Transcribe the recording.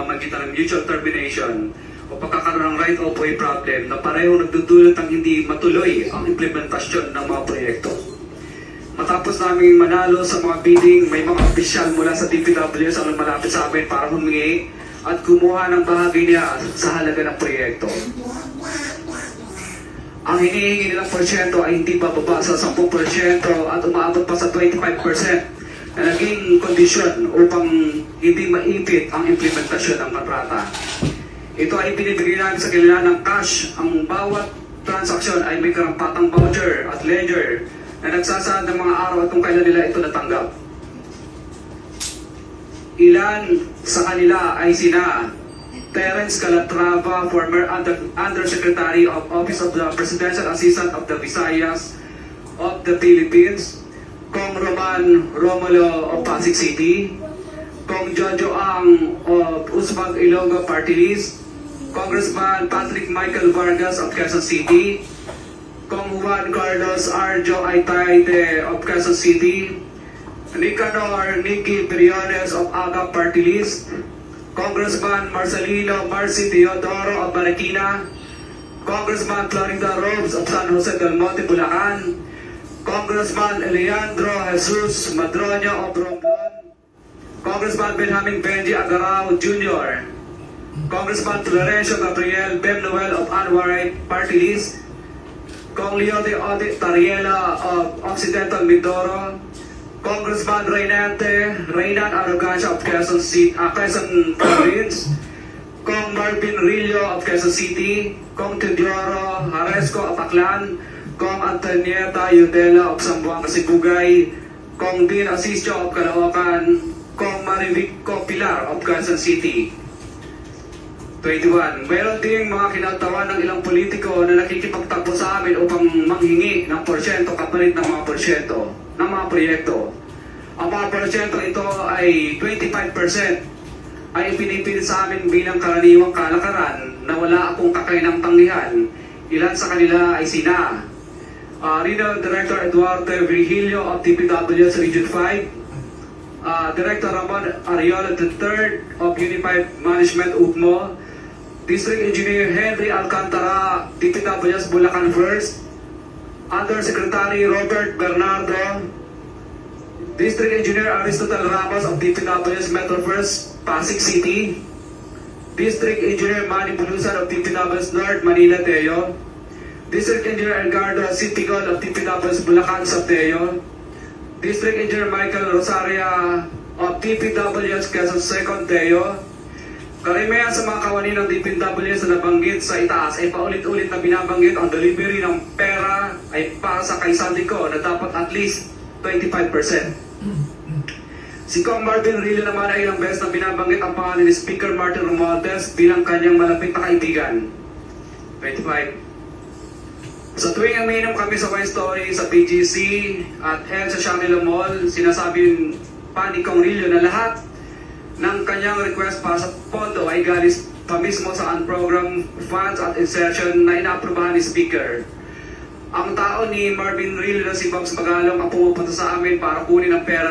pamamagitan ng mutual termination o pagkakaroon ng right of way problem na pareho nagdudulot ng hindi matuloy ang implementasyon ng mga proyekto. Matapos naming manalo sa mga bidding, may mga opisyal mula sa DPWS ang malapit sa amin para humingi at kumuha ng bahagi niya sa halaga ng proyekto. Ang hinihingi nilang porsyento ay hindi bababa sa 10% at umaabot pa sa 25% na naging kondisyon upang hindi maipit ang implementasyon ng kontrata. Ito ay binibigay sa kanila ng cash. Ang bawat transaksyon ay may karampatang voucher at ledger na nagsasaad ng mga araw at kung kailan nila ito natanggap. Ilan sa kanila ay sina Terence Calatrava, former Under Undersecretary of Office of the Presidential Assistant of the Visayas of the Philippines, Roman Romulo of Pasig City, Kong Jojo Ang of Usbag Ilonggo Party List, Congressman Patrick Michael Vargas of Quezon City, Kong Juan Carlos Arjo Aitayde of Quezon City, Nicanor Nicky Briones of Aga Party List, Congressman Marcelino Marci Teodoro of Marikina, Congressman Florida Robes of San Jose del Monte, Bulacan, Congressman Leandro Jesus Madroño Romblon, Congressman Benjamin Benji Agarao Jr., Congressman Florencio Gabriel Bem Noel of Anwaray Party List, Kong Leote Ode Tariela of Occidental Mindoro, Congressman Reynante Reynan Arrogancia of Quezon City, uh, Quezon Province, Kong Marvin Rillo of Quezon City, Kong Teodoro Haresco of Aklan, Kong Antonieta Yudela of Sambuanga Sibugay, Kong Dean Asisio of Caloocan, Kong Marivico Pilar of Quezon City. 21. Meron ding mga kinatawa ng ilang politiko na nakikipagtagpo sa amin upang manghingi ng porsyento kapalit ng mga porsyento ng mga proyekto. Ang mga porsyento ito ay 25% ay ipinipilit sa amin bilang karaniwang kalakaran na wala akong kakainang tanggihan. Ilan sa kanila ay sina uh, Regional Director Eduardo Virgilio of TPWS Region 5, uh, Director Ramon Ariola III of Unified Management UGMO, District Engineer Henry Alcantara, DPWS Bulacan First, Undersecretary Robert Bernardo, District Engineer Aristotle Ramos of DPWS Metro First, Pasig City, District Engineer Manny Bulusan of DPWS North, Manila, Teo, District Engineer Edgardo Sitigol of DPWS Bulacan, Sabteo, District Engineer Michael Rosaria of DPWS Quezon Second, Teo, Karamihan sa mga kawani ng DPWS na nabanggit sa itaas ay paulit-ulit na binabanggit ang delivery ng pera ay para sa kay Sandico na dapat at least 25%. Si Kong Martin Rillo naman ay ilang beses na binabanggit ang pangalan ni Speaker Martin Romualdez bilang kanyang malapit na kaibigan. 25. Sa tuwing umiinom kami sa Wine Story sa PGC at L sa Shangri-La Mall, sinasabi pa ni Kong Rillo na lahat ng kanyang request para sa pondo ay galing pa mismo sa unprogrammed funds at insertion na inaaprobahan ni Speaker. Ang tao ni Marvin Real na si Babs Magalong ang pumupunta sa amin para kunin ang pera